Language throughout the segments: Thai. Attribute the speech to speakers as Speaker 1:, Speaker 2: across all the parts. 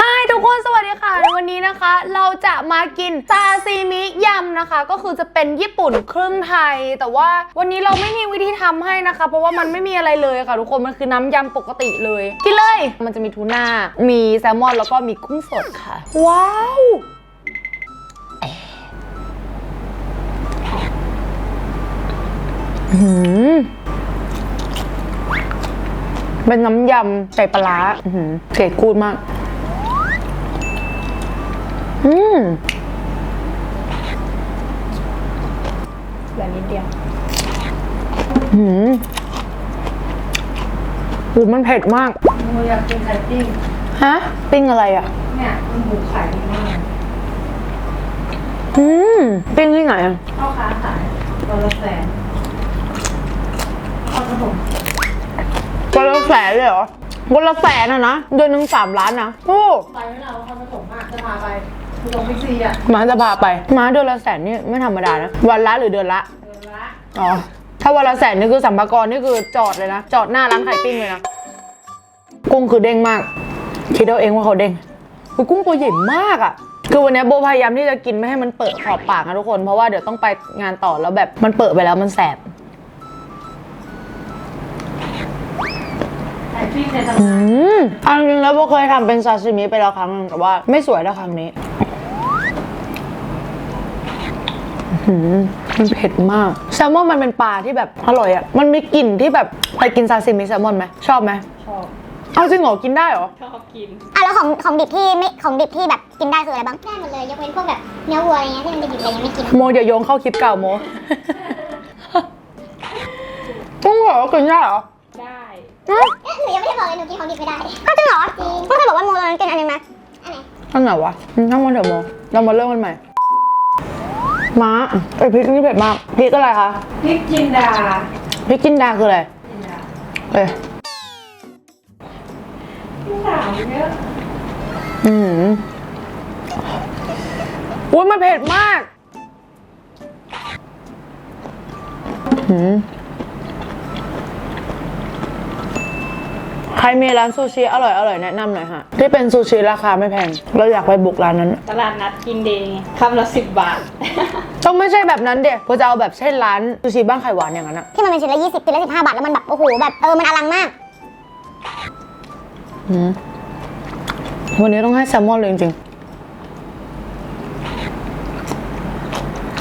Speaker 1: ฮายทุกคนสวัสดีค่ะในวันนี้นะคะ เราจะมากินซาซิมิยำนะคะ ก็คือจะเป็นญี่ปุ่นครึ่งไทย แต่ว่าวันนี้เราไม่มีวิธีทำให้นะคะ เพราะว่ามันไม่มีอะไรเลยค่ะ ทุกคนมันคือน้ำยำปกติเลย กินเลย มันจะมีทูน่า มีแซลมอนแล้วก็มีกุ้งสดค่ะ ว้าวอื้อหือเป็นน้ำยำใส่ปลาร้าอื้อหือเกรดกูดมาก อืม
Speaker 2: เหลือนิดเดียว
Speaker 1: หืมหูมันเผ็ดมาก
Speaker 2: หนูอยากกินไข่ปิ้ง
Speaker 1: ฮะ ปิ้งอะไรอะ
Speaker 2: เนี่ยมันหมูขายดีมาก
Speaker 1: อืม ปิ้งที่ไหนอะ
Speaker 2: พ่อค้าขายตัวละแสนพ่อขนม
Speaker 1: วันละแสนเลยเหรอวันละแสนอะนะ เดือนหนึ่งสามล้านนะโอ้
Speaker 2: ไปไม่เราพ่อขนมอะจะพาไป คือตรงบิ๊กซีอะ
Speaker 1: มาจะพาไปมาเดือนละแสนนี่ไม่ธรรมดานะ วันละหรือเดือนละ
Speaker 2: เดือนละ
Speaker 1: อ๋อ ถ้าวันละแสนนี่คือสัมภากระนี่คือจอดเลยนะ จอดหน้าร้านไข่ปิ้งเลยนะ กุ้งคือเด้งมาก คิดเอาเองว่าเขาเด้งคือกุ้งตัวใหญ่มากอะ่ะ คือวันนี้โบพยายามที่จะกินไม่ให้มันเปิดขอบปากนะทุกคน เพราะว่าเดี๋ยวต้องไปงานต่อแล้วแบบมันเปิดไปแล้วมันแสบ
Speaker 2: ไข่ปิ้งในต
Speaker 1: อื
Speaker 2: ลาด
Speaker 1: มอันจริงแล้วโบเคยทำเป็นซาซิมิไปแล้วครั้งหนึงแต่ว่าไม่สวยเท่าครั้งนี้อื้อ หือมันเผ็ดมาก แซลมอนมันเป็นปลาที่แบบอร่อยอะ่ะ มันมีกลิ่นที่แบบไปกินซาซิมิแซลมอนไหมชอบไหม
Speaker 2: ชอบ
Speaker 1: เอาจริงเหรอกินได้เหรอ
Speaker 2: ชอบกิน
Speaker 3: อะแล้วของของดิบที่ไม่ของดิบที่แบบกินได้คืออะไรบ้าง ได้หมดเลยยกเว้นพวกแบบเนื้อวัวอะไรเงี้ยที่มันดิบๆอะไรยังไม่กิน
Speaker 1: โมอย่าโยงเข้าคลิปเก่าโมกุ้งเหรอกินได้เหรอ
Speaker 2: ได้
Speaker 3: หนูยังไม่ได้บอกเลยหนูกินของดิบไม่ได้อ้าวจริงเหรอจริงไม่เคยบอกว่าโมตอนนั้นกินอันนึงนะอันไหน
Speaker 1: อันไหนวะทั้งวันเดี๋ยวโมเรามาเริ่มกันใหม่ ม้าไอยพริกนี่เผ็ดมากพริกอะไรคะ
Speaker 2: พริกจินดา
Speaker 1: พริกจินดาคืออะไร
Speaker 2: จินดา
Speaker 1: เอ้ย
Speaker 2: พี่สาวเยอะ
Speaker 1: อืมอุ้ยมันเผ็ดมากหืม ใครมีร้านซูชิอร่อยอร่อยๆแนะนำหน่อยฮะ ที่เป็นซูชิราคาไม่แพง เราอยากไปบุกร้านนั้น
Speaker 2: ตลาดนัดกินเดย์คำละสิบบาท
Speaker 1: ต้องไม่ใช่แบบนั้นเด็กเราจะเอาแบบเช่นร้านซูชิบ้านไข่หวานอย่างนั้นอะ
Speaker 3: ที่มันเป็นชิ้นละยี่สิบชิ้นละสิบห้าบาทแล้วมันแบบโอ้โหแบบเออมันอลังมาก
Speaker 1: หืมวันนี้ต้องให้แซลมอนเลยจริงๆ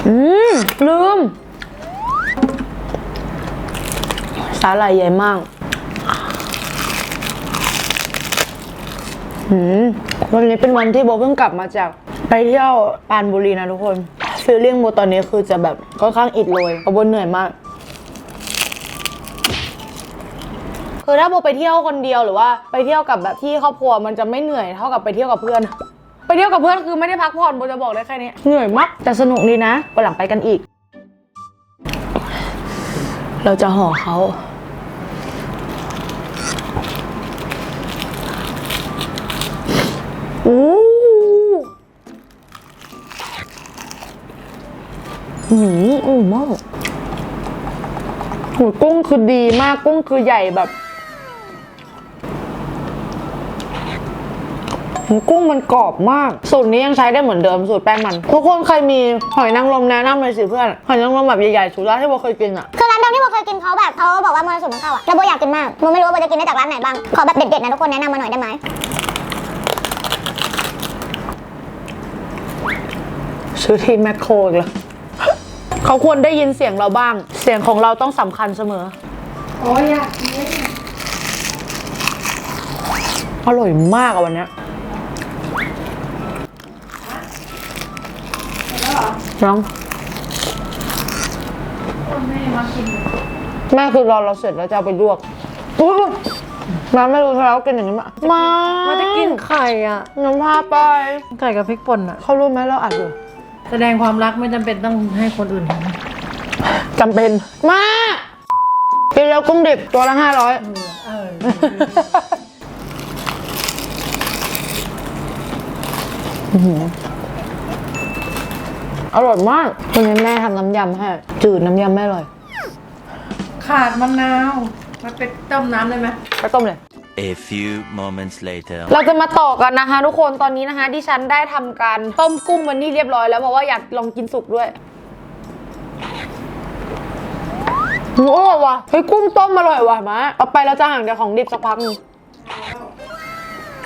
Speaker 1: อืมลืมสาหร่ายใหญ่มาก หืมวันนี้เป็นวันที่โบเพิ่งกลับมาจากไปเที่ยวปานบุรีนะทุกคนฟีลลิ่งโบตอนนี้คือจะแบบค่อนข้างอิดโรยเพราะโบเหนื่อยมาก คือถ้าโบไปเที่ยวคนเดียวหรือว่าไปเที่ยวกับแบบที่ครอบครัวมันจะไม่เหนื่อยเท่ากับไปเที่ยวกับเพื่อน ไปเที่ยวกับเพื่อนคือไม่ได้พักผ่อนโบจะบอกได้แค่นี้เหนื่อยมากแต่สนุกดีนะวันหลังไปกันอีก เราจะห่อเขา อู้หืมอืมมากหูกุ้งคือดีมากกุ้งคือใหญ่แบบกุ้งมันกรอบมาก สูตรนี้ยังใช้ได้เหมือนเดิมสูตรแป้งมัน ทุกคนใครมีหอยนางรมแนะนำเลยสิเพื่อนหอยนางรมแบบใหญ่ๆสุดแล้วที่โบเคยกินอะ
Speaker 3: คือร้านเดิมที่โมเคยกินเขาแบบเขาบอกว่ามันสูตรมันเขาอะแล้วโบอยากกินมากโมไม่รู้ว่าโบจะกินได้จากร้านไหนบ้างขอแบบเด็ดๆนะทุกคนแนะนำมาหน่อยได้ไหม
Speaker 1: ซื้อที่แมคโครอีกแล้วเขาควรได้ยินเสียงเราบ้าง เสียงของเราต้องสำคัญเสมอ
Speaker 2: โอ้ยอยากกิน
Speaker 1: อร่อยมากอะวันเนี้ย
Speaker 2: แล้วเหรอ
Speaker 1: น้อง
Speaker 2: คนแม่มากิน
Speaker 1: แม่คือรอเราเสร็จแล้วจะเอาไปลวกอุ๊ยน้ำไม่รู้แล้วกินอย่างนี้มามา
Speaker 4: มันจะกินไข่อะ
Speaker 1: น้ำพาไป
Speaker 4: ไข่กับพริกป่นอะ
Speaker 1: เขารู้ไหมเราอัดอยู่
Speaker 4: แสดงความรักไม่จำเป็นต้องให้คนอื่นทำ
Speaker 1: จำเป็นมากินแล้วกุ้งดิบตัวละห้าร้อย
Speaker 4: เออ
Speaker 1: อร่อยมากวันนี้แม่ทำน้ำยำให้จืดน้ำยำไม่อร่อย
Speaker 4: ขาดมะนาว มันไปต้มน้ำได้ไหม
Speaker 1: ไปต้มเลย
Speaker 5: A few moments later.
Speaker 6: เราจะมาต่อกันนะคะ ทุกคนตอนนี้นะคะ ดิฉันได้ทำการต้มกุ้งมันนี่เรียบร้อยแล้ว เพราะว่าอยากลองกินสุกด้วยโอ้อร่อยว่ะเฮ้ยกุ้งต้มอร่อยว่ะมาเอาไปแล้วจะห่างจากของดิบสักพักนึง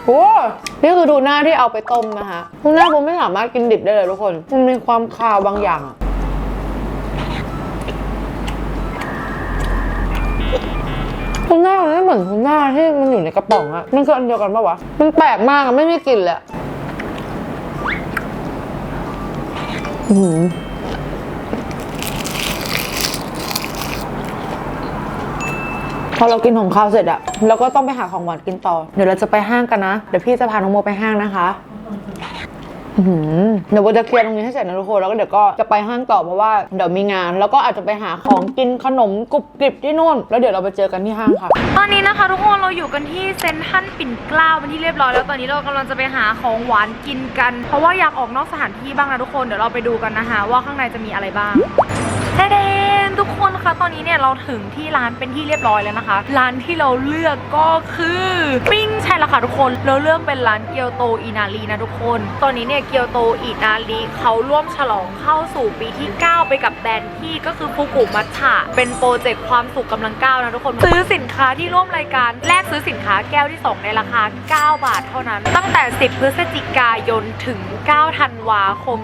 Speaker 6: โอ้นี่คือทูหน่าที่เอาไปต้มนะคะทูน่าผมไม่สามารถกินดิบได้เลยทุกคน มันมีความคาวบางอย่างอะ ทูน่ามันไม่เหมือนทูน่าที่มันอยู่ในกระป๋องอะมันคืออันเดียวกันปะวะ มันแปลกมากอะไม่มีกลิ่นเลยอืมพอเรากินของข้าวเสร็จอะเราก็ต้องไปหาของหวานกินต่อ เดี๋ยวเราจะไปห้างกันนะ เดี๋ยวพี่จะพาน้องโมไปห้างนะคะ เดี๋ยวโบจะเคลียร์ตรงนี้ให้เสร็จนะทุกคนแล้วก็เดี๋ยวก็จะไปห้างต่อเพราะว่าเดี๋ยวมีงาน แล้วก็อาจจะไปหาของกินขนมกรุบกริบที่นู่น แล้วเดี๋ยวเราไปเจอกันที่ห้างค่ะ ตอนนี้นะคะทุกคนเราอยู่กันที่เซนทรัลปิ่นเกล้าเป็นที่เรียบร้อยแล้วตอนนี้เรากำลังจะไปหาของหวานกินกัน เพราะว่าอยากออกนอกสถานที่บ้างนะทุกคนเดี๋ยวเราไปดูกันนะคะว่าข้างในจะมีอะไรบ้างแท้เด นทุกคนคะตอนนี้เนี่ยเราถึงที่ร้านเป็นที่เรียบร้อยแล้วนะคะ ร้านที่เราเลือกก็คือปิ้งใช่และค่ะทุกคน เราเลือกเป็นร้านเกียวโตอินารีนะทุกคน ตอนนี้เนี่ยเกียวโตอินารีเขาร่วมฉลองเข้าสู่ปีที่ 9 ไปกับแบรนด์ที่ก็คือฟูกุมัทฉะเป็นโปรเจกต์ความสุขกำลังก้าวนะทุกคนซื้อสินค้าที่ร่วมรายการแลกซื้อสินค้าแก้วที่ 2 ในราคา 9 บาทเท่านั้น ตั้งแต่ 10 พฤศจิกายนถึง 9 ธันวาคม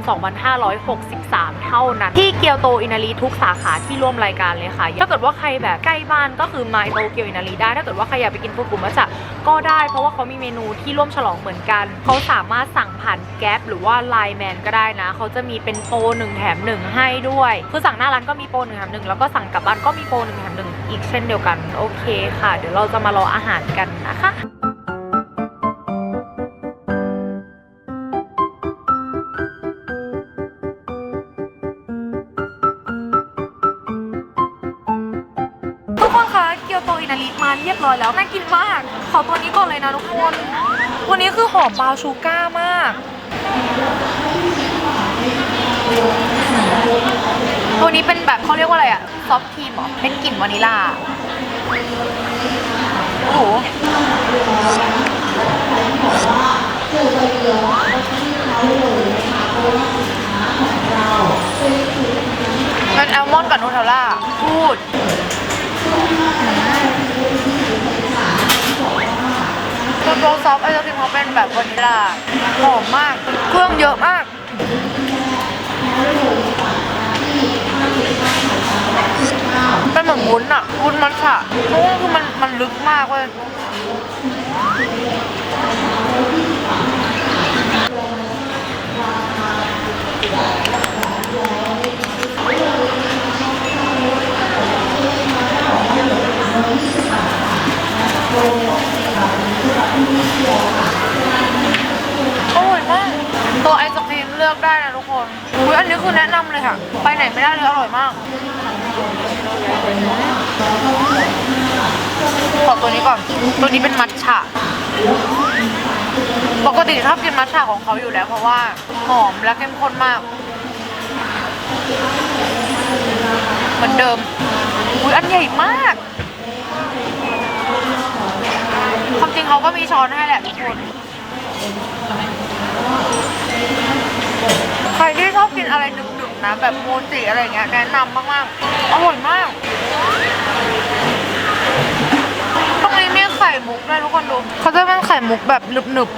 Speaker 6: 2563 เท่านั้น ที่เกียวโตอินารีทุกสาขาที่ร่วมรายการเลยค่ะ ถ้าเกิดว่าใครแบบใกล้บ้านก็คือมาโตเกียวอินารีได้ ถ้าเกิดว่าใครอยากไปกินฟูกุมัทฉะก็ได้ เพราะว่าเขามีเมนูที่ร่วมฉลองเหมือนกัน เขาสามารถสั่งผ่านแก๊ปหรือว่าไลน์แมนก็ได้นะ เขาจะมีเป็นโปรหนึ่งแถมหนึ่งให้ด้วย คือสั่งหน้าร้านก็มีโปรหนึ่งแถมหนึ่งแล้วก็สั่งกลับบ้านก็มีโปรหนึ่งแถมหนึ่งอีกเช่นเดียวกัน โอเคค่ะ เดี๋ยวเราจะมารออาหารกันนะคะ กคนคะเกียวโตอินาริมาเรียบร้อยแล้วน่ากินมาก ขอตัวนี้ก่อนเลยนะทุกคน วันนี้คือหอมบาวชูก้ามากตัวนี้เป็นแบบเขาเรียกว่าอะไรอะซอฟทีมหรอ เป็นกลิ่นวานิลลาโอ้โหเป็นแอลมอนด์กับนูเทลล่าพูด คือตัวซอฟต์ไอศครีมเขาเป็นแบบวานิลลาหอมมาก เครื่องเยอะมากเป็นเหมือนวุ้นอะวุ้นมัทฉะเพราะว่าคือมันมันลึกมากเว้ยอร่อยมาก ตัวไอศครีมเลือกได้นะทุกคนอุ้ยอันนี้คือแนะนำเลยค่ะ ไปไหนไม่ได้เลยอร่อยมาก ขอ ตัวนี้ก่อน ตัวนี้เป็นมัทฉะ ปกติชอบกินมัทฉะของเขาอยู่แล้ว เพราะว่าหอมและเข้มข้นมาก เหมือนเดิม อุ้ยอันใหญ่มาก ความจริงเขาก็มีช้อนให้แหละทุกคนใครที่ชอบกินอะไรหนึบๆนะ แบบโมจิอะไรเงี้ยแนะนำมากๆ อร่อยมาก มีไข่มุกด้วยทุกคนดูเขาจะเป็นไข่มุกแบบหนึบๆ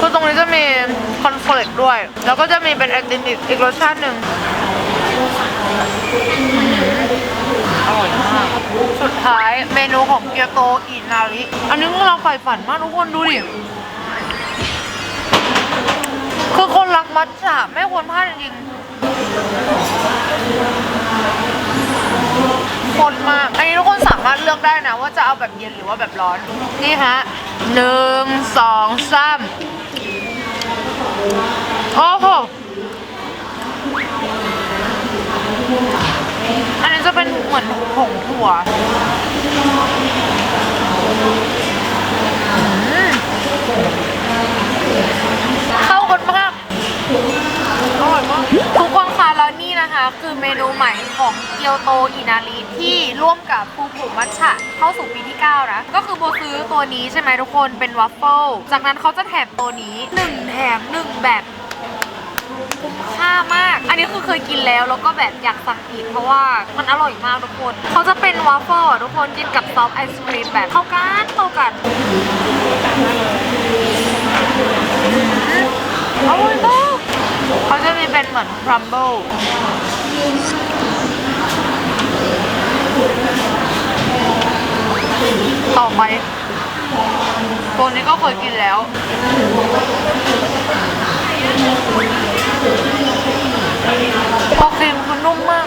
Speaker 6: คือตรงนี้จะมีคอนเฟลกด้วย แล้วก็จะมีเป็นไอติมอีกอีกรสชาติหนึ่งอร่อยมาก สุดท้ายเมนูของเกียวโตอินาริ อันนี้พวกเราใฝ่ฝันมากทุกคนดูดิ คือคนรักมัทฉะไม่ควรพลาดจริงๆคนมาก อันนี้ทุกคนสามารถเลือกได้นะ ว่าจะเอาแบบเย็นหรือว่าแบบร้อน นี่ฮะหนึ่งสองสามโอ้โหอันนี้จะเป็นเหมือนผงถั่ว คนมากอร่อยมากทุกคนคะแล้วนี่นะคะ คือเมนูใหม่ของเกียวโตอินารีที่ร่วมกับภูผุมัชชะเข้าสู่ปีที่ 9 นะ ก็คือโบซื้อตัวนี้ใช่ไหมทุกคนเป็นวัฟเฟิลจากนั้นเขาจะแถมตัวนี้ 1 แถม 1 แบบคุ้มค่ามาก อันนี้คือเคยกินแล้วแล้วก็แบบอยากสั่งอีกเพราะว่ามันอร่อยมากทุกคน เขาจะเป็นวัฟเฟิลทุกคนกินกับซอฟไอศครีมแบบเข้ากันเข้ากัน อร่อยมากเขาจะมีเป็นเหมือนครัมเบิลต่อไปตัวนี้ก็เคยกินแล้วตัวครีมคือนุ่มมาก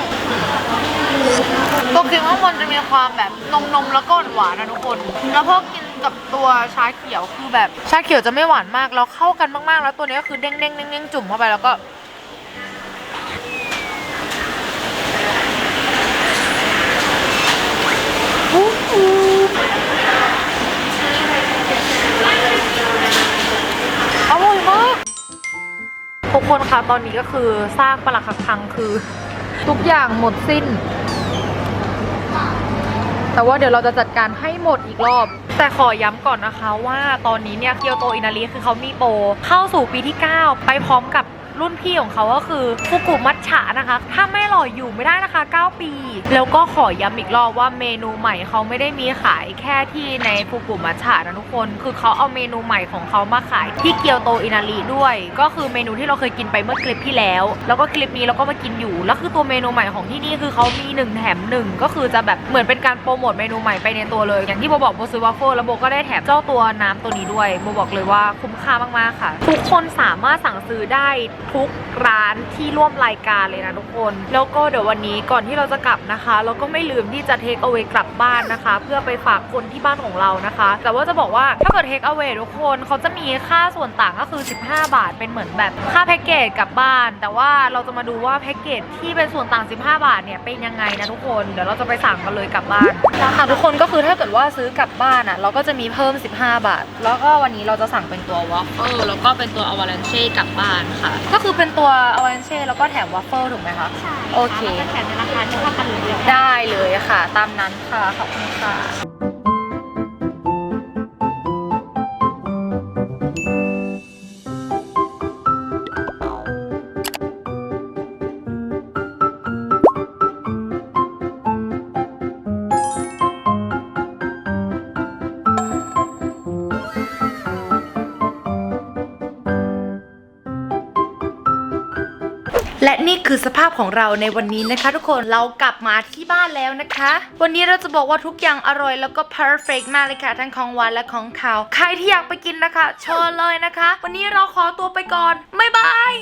Speaker 6: ตัวครีมข้างบนจะมีความแบบนมนมๆแล้วก็หวานนะทุกคน แล้วพอกิน กับตัวชาเขียวคือแบบชาเขียวจะไม่หวานมากแล้วเข้ากันมากๆ แล้วตัวนี้ก็คือเด้งเด้งเด้งเด้งจุ่มเข้าไปแล้วก็อร่อยมากทุกคนคะตอนนี้ก็คือสร้างปลักหักพังคือ ทุกอย่างหมดสิ้น แต่ว่าเดี๋ยวเราจะจัดการให้หมดอีกรอบ แต่ขอย้ำก่อนนะคะว่าตอนนี้เนี่ยเกียวโตอินารีคือเขามีโปรเข้าสู่ปีที่ 9 ไปพร้อมกับ รุ่นพี่ของเขาก็คือฟุกุมัทฉะนะคะ ถ้าไม่อร่อยอยู่ไม่ได้นะคะ 9 ปี แล้วก็ขอย้ำอีกรอบว่าเมนูใหม่เขาไม่ได้มีขายแค่ที่ในฟุกุมัทฉะนะทุกคน คือเขาเอาเมนูใหม่ของเขามาขายที่เกียวโตอินารีด้วย ก็คือเมนูที่เราเคยกินไปเมื่อคลิปที่แล้ว แล้วก็คลิปนี้เราก็มากินอยู่ แล้วคือตัวเมนูใหม่ของที่นี่คือเขามี1แถม1ก็คือจะแบบเหมือนเป็นการโปรโมทเมนูใหม่ไปในตัวเลย อย่างที่โบบอกโบซื้อวัฟเฟิลแล้วโบก็ได้แถมเจ้าตัวน้ำตัวนี้ด้วยโบบอกเลยว่าคุ้มค่ามากๆค่ะ ทุกคนสามารถสั่งซื้อได้ทุกร้านที่ร่วมรายการเลยนะทุกคน แล้วก็เดี๋ยววันนี้ก่อนที่เราจะกลับนะคะ เราก็ไม่ลืมที่จะเทคเอา a y กลับบ้านนะคะ เพื่อไปฝากคนที่บ้านของเรานะคะ แต่ว่าจะบอกว่าถ้าเกิดเทคเอา a y ทุกคนเขาจะมีค่าส่วนต่างก็คือ 15 บาทเป็นเหมือนแบบค่าแพ็กเกจกลับบ้าน แต่ว่าเราจะมาดูว่าแพ็กเกจที่เป็นส่วนต่าง 15 บาทเนี่ยเป็นยังไงนะทุกคนเดี๋ยวเราจะไปสั่งกันเลยกลับบ้านค่ะทุกคนก็คือถ้าเกิดว่าซื้อกลับบ้านอะเราก็จะมีเพิ่ม 15 บาท แล้วก็วันนี้เราจะสั่งเป็นตัววอฟเฟิลแล้วก็เป็นตัวอวาลันเช่กลับบ้านค่ะก็คือเป็นตัวอวาลันเช่แล้วก็แถมวอฟเฟิลถูกไหมคะ
Speaker 3: ใช่
Speaker 6: โอเค
Speaker 3: แถมในราคาที่เท่ากันเลย
Speaker 6: ได้เลยค่ะ ตามนั้นค่ะ ขอบคุณค่ะ และนี่คือสภาพของเราในวันนี้นะคะ ทุกคนเรากลับมาที่บ้านแล้วนะคะ วันนี้เราจะบอกว่าทุกอย่างอร่อยแล้วก็ perfect มากเลยค่ะทั้งของหวานและของขาว ใครที่อยากไปกินนะคะเชิญเลยนะคะ วันนี้เราขอตัวไปก่อนบ๊ายบาย